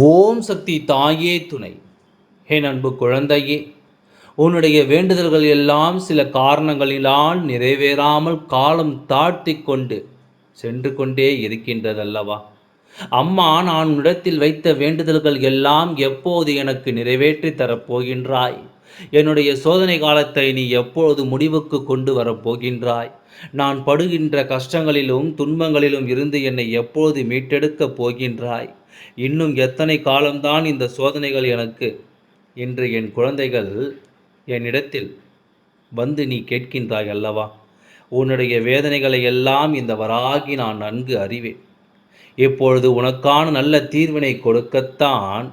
ஓம் சக்தி தாயே துணை. ஹே அன்பு குழந்தையே உன்னுடைய வேண்டுதல்கள் எல்லாம் சில காரணங்களினால் நிறைவேறாமல் காலம் தாழ்த்தி கொண்டு சென்று கொண்டே இருக்கின்றதல்லவா? அம்மா நான் உன்னிடத்தில் வைத்த வேண்டுதல்கள் எல்லாம் எப்போது எனக்கு நிறைவேற்றி தரப்போகின்றாய்? என்னுடைய சோதனை காலத்தை நீ எப்பொழுது முடிவுக்கு கொண்டு வரப்போகின்றாய்? நான் படுகின்ற கஷ்டங்களிலும் துன்பங்களிலும் இருந்து என்னை எப்போது மீட்டெடுக்கப் போகின்றாய்? இன்னும் எத்தனை காலம்தான் இந்த சோதனைகள் எனக்கு? என்று என் குழந்தைகள் என்னிடத்தில் வந்து நீ கேட்கின்றாய் அல்லவா? உன்னுடைய வேதனைகளை எல்லாம் இந்த வராகி நான் நன்கு அறிவேன். இப்பொழுது உனக்கான நல்ல தீர்வினை கொடுக்கத்தான்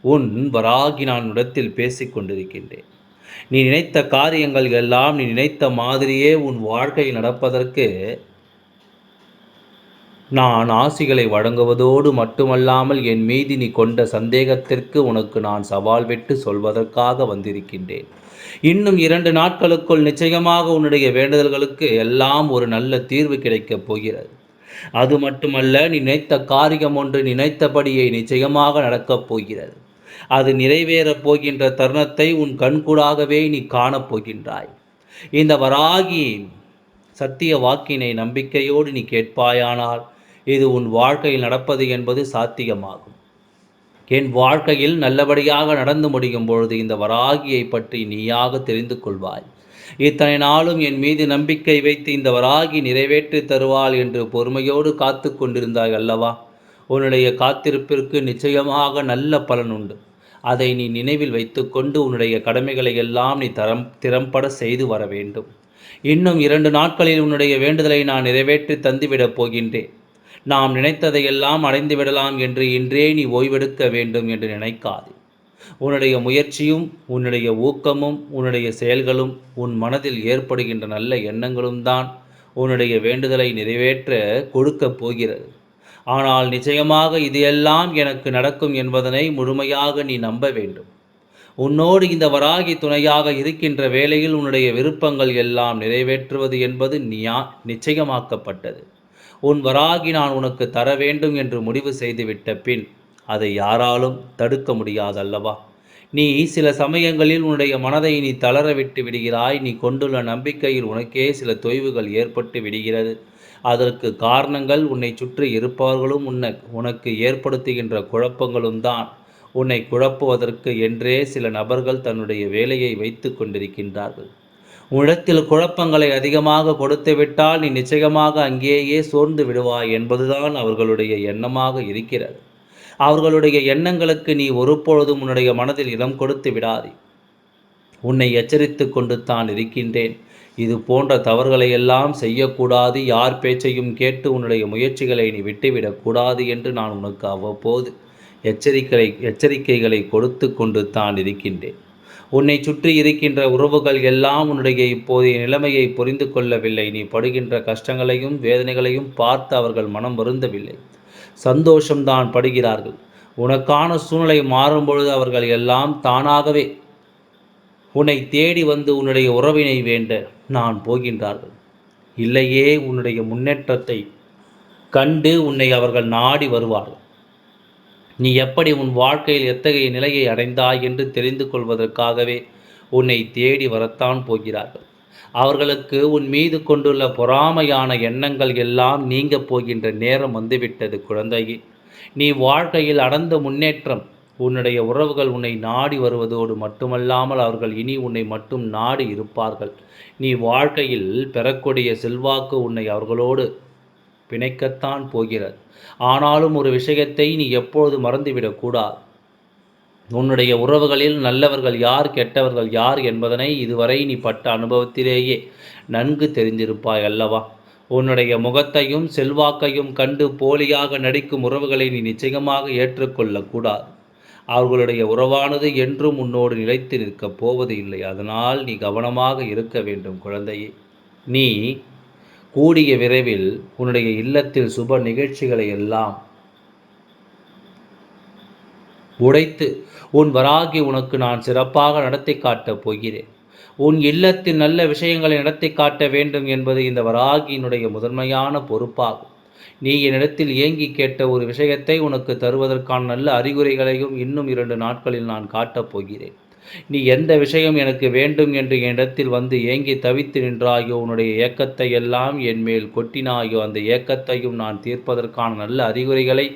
உன் வராகி நான் இடத்தில் பேசிக் கொண்டிருக்கின்றேன். நீ நினைத்த காரியங்கள் எல்லாம் நீ நினைத்த மாதிரியே உன் வாழ்க்கை நடப்பதற்கு நான் ஆசிகளை வழங்குவதோடு மட்டுமல்லாமல் என் மீது நீ கொண்ட சந்தேகத்திற்கு உனக்கு நான் சவால் விட்டு சொல்வதற்காக வந்திருக்கின்றேன். இன்னும் இரண்டு நாட்களுக்குள் நிச்சயமாக உன்னுடைய வேண்டுதல்களுக்கு எல்லாம் ஒரு நல்ல தீர்வு கிடைக்கப் போகிறது. அது மட்டுமல்ல நீ நினைத்த காரியம் ஒன்று நினைத்தபடியே நிச்சயமாக நடக்கப் போகிறது. அது நிறைவேறப் போகின்ற தருணத்தை உன் கண்கூடாகவே நீ காணப்போகின்றாய் இந்த வராகி சத்திய வாக்கினை நம்பிக்கையோடு நீ கேட்பாயானால் இது உன் வாழ்க்கையில் நடப்பது என்பது சாத்தியமாகும். என் வாழ்க்கையில் நல்லபடியாக நடந்து முடியும் பொழுது இந்த வராகியை பற்றி நீயாக தெரிந்து கொள்வாய். இத்தனை நாளும் என் மீது நம்பிக்கை வைத்து இந்த வராகி நிறைவேற்றி தருவாள் என்று பொறுமையோடு காத்து கொண்டிருந்தாய் அல்லவா? உன்னுடைய காத்திருப்பிற்கு நிச்சயமாக நல்ல பலன் உண்டு. அதை நீ நினைவில் வைத்துக்கொண்டு உன்னுடைய கடமைகளை எல்லாம் நீ தரம் திறம்பட செய்து வர வேண்டும். இன்னும் இரண்டு நாட்களில் உன்னுடைய வேண்டுதலை நான் நிறைவேற்றி தந்துவிடப் போகின்றேன். நாம் நினைத்ததையெல்லாம் அடைந்து விடலாம் என்று இன்றே நீ ஓய்வெடுக்க வேண்டும் என்று நினைக்காது. உன்னுடைய முயற்சியும் உன்னுடைய ஊக்கமும் உன்னுடைய செயல்களும் உன் மனதில் ஏற்படுகின்ற நல்ல எண்ணங்களும் தான் உன்னுடைய வேண்டுதலை நிறைவேற்ற கொடுக்கப் போகிறது. ஆனால் நிச்சயமாக இது எல்லாம் எனக்கு நடக்கும் என்பதனை முழுமையாக நீ நம்ப வேண்டும். உன்னோடு இந்த வராகி துணையாக இருக்கின்ற வேளையில் உன்னுடைய விருப்பங்கள் எல்லாம் நிறைவேற்றுவது என்பது நியா நிச்சயமாக்கப்பட்டது. உன் வராகி நான் உனக்கு தர வேண்டும் என்று முடிவு செய்துவிட்ட பின் அதை யாராலும் தடுக்க முடியாதல்லவா? நீ சில சமயங்களில் உன்னுடைய மனதை நீ தளர விட்டு விடுகிறாய். நீ கொண்டுள்ள நம்பிக்கையில் உனக்கே சில தொய்வுகள் ஏற்பட்டு விடுகிறது. அதற்கு காரணங்கள் உன்னை சுற்றி இருப்பவர்களும் உன்னை உனக்கு ஏற்படுத்துகின்ற குழப்பங்களும் தான். உன்னை குழப்புவதற்கு என்றே சில நபர்கள் தன்னுடைய வேலையை வைத்து கொண்டிருக்கின்றார்கள். உன்னிடத்தில் குழப்பங்களை அதிகமாக கொடுத்துவிட்டால் நீ நிச்சயமாக அங்கேயே சோர்ந்து விடுவாய் என்பதுதான் அவர்களுடைய எண்ணமாக இருக்கிறது. அவர்களுடைய எண்ணங்களுக்கு நீ ஒருபொழுதும் உன்னுடைய மனதில் இடம் கொடுத்து விடாதே. உன்னை எச்சரித்து கொண்டு தான் இருக்கின்றேன். இது போன்ற தவறுகளை எல்லாம் செய்யக்கூடாது. யார் பேச்சையும் கேட்டு உன்னுடைய முயற்சிகளை நீ விட்டுவிடக்கூடாது என்று நான் உனக்கு அவ்வப்போது எச்சரிக்கை எச்சரிக்கைகளை கொடுத்து கொண்டு தான் இருக்கின்றேன். உன்னை சுற்றி இருக்கின்ற உறவுகள் எல்லாம் உன்னுடைய இப்போதைய நிலைமையை புரிந்து கொள்ளவில்லை. நீ படுகின்ற கஷ்டங்களையும் வேதனைகளையும் பார்த்து அவர்கள் மனம் வருந்தவில்லை. சந்தோஷம்தான் படுகிறார்கள். உனக்கான சூழ்நிலை மாறும் பொழுது அவர்கள் எல்லாம் தானாகவே உன்னை தேடி வந்து உன்னுடைய உறவினை வேண்ட நான் போகின்றார்கள். இல்லையே உன்னுடைய முன்னேற்றத்தை கண்டு உன்னை அவர்கள் நாடி வருவார்கள். நீ எப்படி உன் வாழ்க்கையில் எத்தகைய நிலையை அடைந்தாய் என்று தெரிந்து கொள்வதற்காகவே உன்னை தேடி வரத்தான் போகிறார்கள். அவர்களுக்கு உன் மீது கொண்டுள்ள பொறாமையான எண்ணங்கள் எல்லாம் நீங்க போகின்ற நேரம் வந்துவிட்டது குழந்தையே. நீ வாழ்க்கையில் அடர்ந்த முன்னேற்றம் உன்னுடைய உறவுகள் உன்னை நாடி வருவதோடு மட்டுமல்லாமல் அவர்கள் இனி உன்னை மட்டும் நாடி இருப்பார்கள். நீ வாழ்க்கையில் பெறக்கூடிய செல்வாக்கு உன்னை அவர்களோடு பிணைக்கத்தான் போகிறது ஆனாலும் ஒரு விஷயத்தை நீ எப்பொழுது மறந்துவிடக்கூடாது உன்னுடைய உறவுகளில் நல்லவர்கள் யார் கெட்டவர்கள் யார் என்பதனை இதுவரை நீ பட்ட அனுபவத்திலேயே நன்கு தெரிந்திருப்பாய் அல்லவா? உன்னுடைய முகத்தையும் செல்வாக்கையும் கண்டு போலியாக நடிக்கும் உறவுகளை நீ நிச்சயமாக ஏற்றுக்கொள்ளக்கூடாது அவர்களுடைய உறவானது என்றும் உன்னோடு நிலைத்து நிற்கப் போவது இல்லை அதனால் நீ கவனமாக இருக்க வேண்டும் குழந்தையே. நீ கூடிய விரைவில் உன்னுடைய இல்லத்தில் சுப நிகழ்ச்சிகளை எல்லாம் உடைத்து உன் வராகி உனக்கு நான் சிறப்பாக நடத்தி காட்டப் போகிறேன். உன் இல்லத்தில் நல்ல விஷயங்களை நடத்தி காட்ட வேண்டும் என்பது இந்த வராகியினுடைய முதன்மையான பொறுப்பாகும். நீ என்னிடத்தில் ஏங்கி கேட்ட ஒரு விஷயத்தை உனக்கு தருவதற்கான நல்ல அறிகுறிகளையும் இன்னும் இரண்டு நாட்களில் நான் காட்டப் போகிறேன். நீ எந்த விஷயம் எனக்கு வேண்டும் என்று என்னிடத்தில் வந்து ஏங்கி தவித்து நின்றாயோ உன்னுடைய ஏக்கத்தை எல்லாம் என் மேல் கொட்டினாயோ அந்த ஏக்கத்தையும் நான் தீர்ப்பதற்கான நல்ல அறிகுறிகளை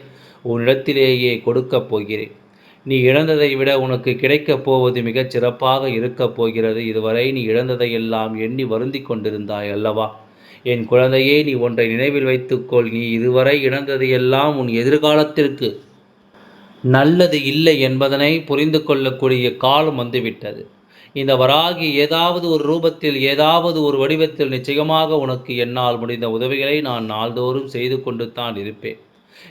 உன்னிடத்திலேயே கொடுக்கப் போகிறேன். நீ இழந்ததை விட உனக்கு கிடைக்கப் போவது மிகச் சிறப்பாக இருக்கப் போகிறது. இதுவரை நீ இழந்ததையெல்லாம் எண்ணி வருந்தி கொண்டிருந்தாய் அல்லவா? என் குழந்தையே நீ ஒன்றை நினைவில் வைத்துக்கொள் நீ இதுவரை இழந்ததையெல்லாம் உன் எதிர்காலத்திற்கு நல்லது இல்லை என்பதனை புரிந்து கொள்ளக்கூடிய காலம் வந்துவிட்டது. இந்த வராகி ஏதாவது ஒரு ரூபத்தில் ஏதாவது ஒரு வடிவத்தில் நிச்சயமாக உனக்கு என்னால் முடிந்த உதவிகளை நான் நாள்தோறும் செய்து கொண்டு தான் இருப்பேன்.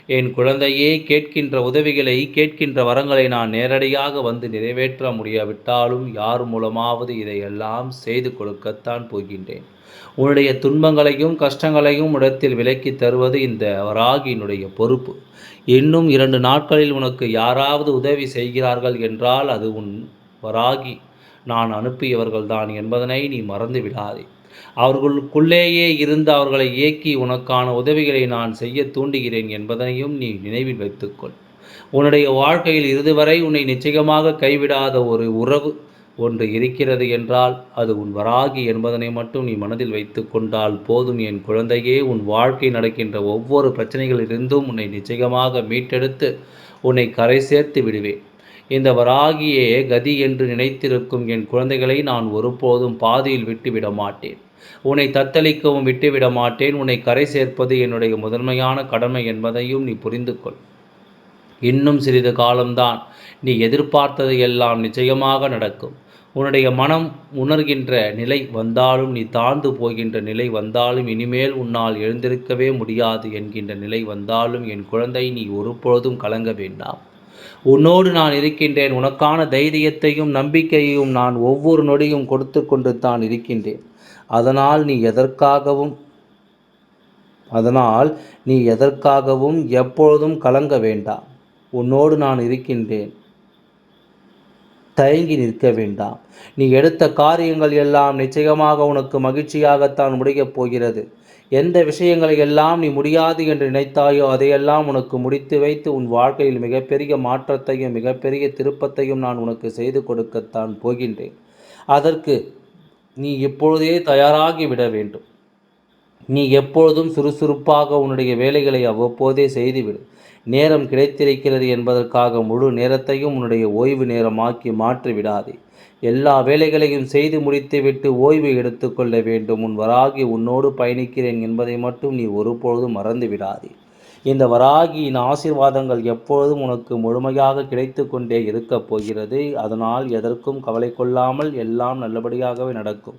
என் குழந்தையே கேட்கின்ற உதவிகளை கேட்கின்ற வரங்களை நான் நேரடியாக வந்து நிறைவேற்ற முடியாவிட்டாலும் யார் மூலமாவது இதையெல்லாம் செய்து கொடுக்கத்தான் போகின்றேன். உன்னுடைய துன்பங்களையும் கஷ்டங்களையும் இடத்தில் விலக்கி தருவது இந்த வராகியினுடைய பொறுப்பு. இன்னும் இரண்டு நாட்களில் உனக்கு யாராவது உதவி செய்கிறார்கள் என்றால் அது உன் வராகி. நான் அனுப்பியவர்கள்தான் என்பதனை நீ மறந்து விடாதே. அவர்களுக்குள்ளேயே இருந்து அவர்களை இயக்கி உனக்கான உதவிகளை நான் செய்ய தூண்டுகிறேன் என்பதனையும் நீ நினைவில் வைத்துக்கொள். உன்னுடைய வாழ்க்கையில் இறுதிவரை உன்னை நிச்சயமாக கைவிடாத ஒரு உறவு ஒன்று இருக்கிறது என்றால் அது உன் வராகி என்பதனை மட்டும் நீ மனதில் வைத்து கொண்டால் போதும். என் குழந்தையே உன் வாழ்க்கை நடக்கின்ற ஒவ்வொரு பிரச்சனைகளிலிருந்தும் உன்னை நிச்சயமாக மீட்டெடுத்து உன்னை கரை சேர்த்து விடுவேன். இந்த வராகியே கதி என்று நினைத்திருக்கும் என் குழந்தைகளை நான் ஒருபோதும் பாதியில் விட்டுவிட மாட்டேன் உன்னை தத்தளிக்கவும் விட்டுவிட மாட்டேன் உன்னை கரை சேர்ப்பது என்னுடைய முதன்மையான கடமை என்பதையும் நீ புரிந்து கொள் இன்னும் சிறிது காலம்தான் நீ எதிர்பார்த்தது எல்லாம் நிச்சயமாக நடக்கும். உன்னுடைய மனம் உணர்கின்ற நிலை வந்தாலும் நீ தாழ்ந்து போகின்ற நிலை வந்தாலும் இனிமேல் உன்னால் எழுந்திருக்கவே முடியாது என்கின்ற நிலை வந்தாலும் என் குழந்தை நீ ஒருபொழுதும் கலங்க வேண்டாம். உன்னோடு நான் இருக்கின்றேன். உனக்கான தைரியத்தையும் நம்பிக்கையையும் நான் ஒவ்வொரு நொடியும் கொடுத்து கொண்டு தான் இருக்கின்றேன். அதனால் நீ எதற்காகவும் அதனால் நீ எதற்காகவும் எப்பொழுதும் கலங்க வேண்டாம். உன்னோடு நான் இருக்கின்றேன். தயங்கி நிற்க வேண்டாம். நீ எடுத்த காரியங்கள் எல்லாம் நிச்சயமாக உனக்கு மகிழ்ச்சியாகத்தான் முடியப் போகிறது. எந்த விஷயங்களை எல்லாம் நீ முடியாது என்று நினைத்தாயோ அதையெல்லாம் உனக்கு முடித்து வைத்து உன் வாழ்க்கையில் மிகப்பெரிய மாற்றத்தையும் மிகப்பெரிய திருப்பத்தையும் நான் உனக்கு செய்து கொடுக்கத்தான் போகின்றேன். அதற்கு நீ இப்பொழுதே தயாராகி விட வேண்டும். நீ எப்பொழுதும் சுறுசுறுப்பாக உன்னுடைய வேலைகளை அவ்வப்போதே செய்துவிடு. நேரம் கிடைத்திருக்கிறது என்பதற்காக முழு நேரத்தையும் உன்னுடைய ஓய்வு நேரமாக்கி மாற்றிவிடாதே. எல்லா வேலைகளையும் செய்து முடித்துவிட்டு ஓய்வு எடுத்துக்கொள்ள வேண்டும். உன் வராகி உன்னோடு பயணிக்கிறேன் என்பதை மட்டும் நீ ஒருபொழுதும் மறந்து விடாதே இந்த வராகியின் ஆசீர்வாதங்கள் எப்பொழுதும் உனக்கு முழுமையாக கிடைத்து கொண்டே இருக்கப் போகிறது. அதனால் எதற்கும் கவலை கொள்ளாமல் எல்லாம் நல்லபடியாகவே நடக்கும்.